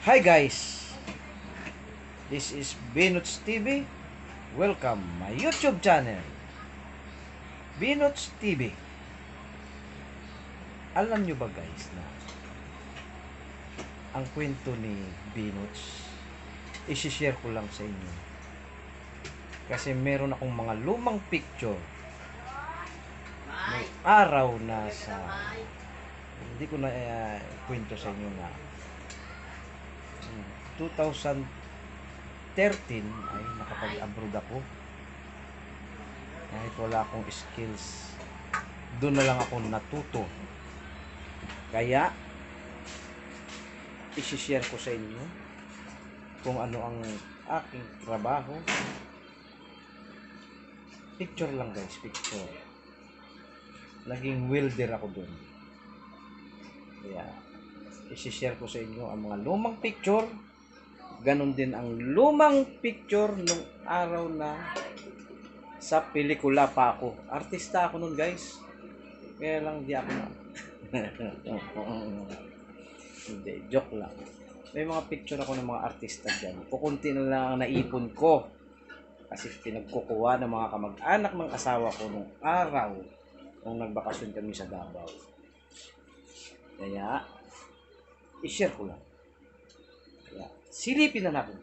Hi guys! This is Binuts TV. Welcome my YouTube channel. Binuts TV. Alam nyo ba guys na ang kwento ni Binuts isi-share ko lang sa inyo. Kasi meron akong mga lumang picture ng araw na sa hindi ko na eh, kwento sa inyo na 2013 ay nakapag-abroad ako. Kahit wala akong skills doon na lang ako natuto. Kaya isi-share ko sa inyo kung ano ang aking trabaho. Picture lang guys picture. Naging welder ako doon. Kaya, isi-share ko sa inyo ang mga lumang picture. Ganon din ang lumang picture nung araw na sa pelikula pa ako. Artista ako nun guys. Kaya lang di ako na. Hindi, joke lang. May mga picture ako ng mga artista dyan. Kukunti na lang ang naipon ko. Kasi pinagkukuha ng mga kamag-anak ng asawa ko nung araw nung nagbakasyon kami sa Davao. Kaya, i-share ko lang. Silipin na natin.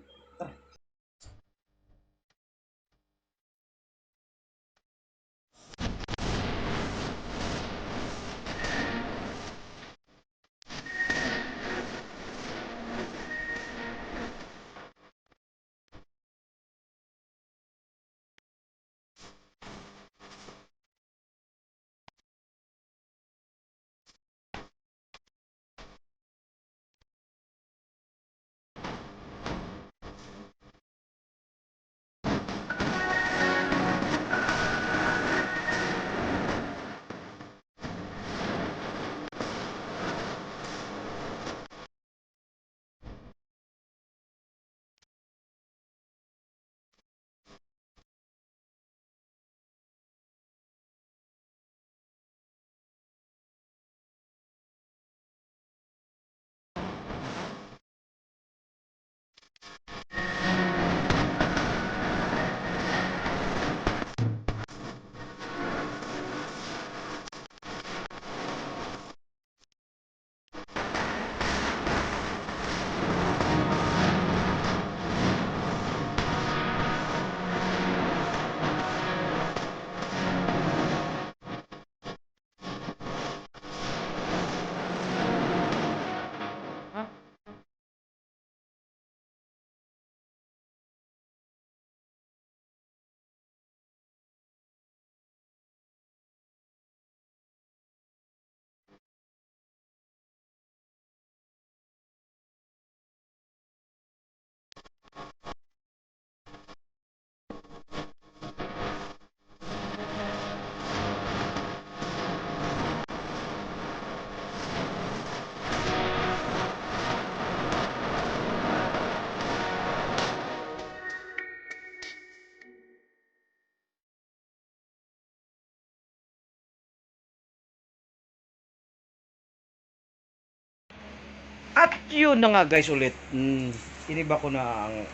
At yun na nga guys ulit. Mm, iniba ko na ang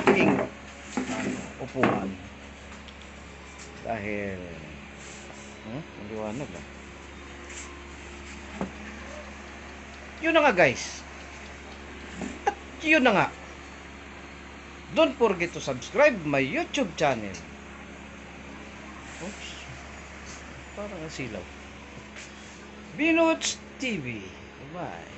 aking ano, upuan. Dahil hmm, ang liwanag ah. Yun na nga guys. At yun na nga. Don't forget to subscribe my YouTube channel. Oops. Parang ang silaw. Binots TV. Bye.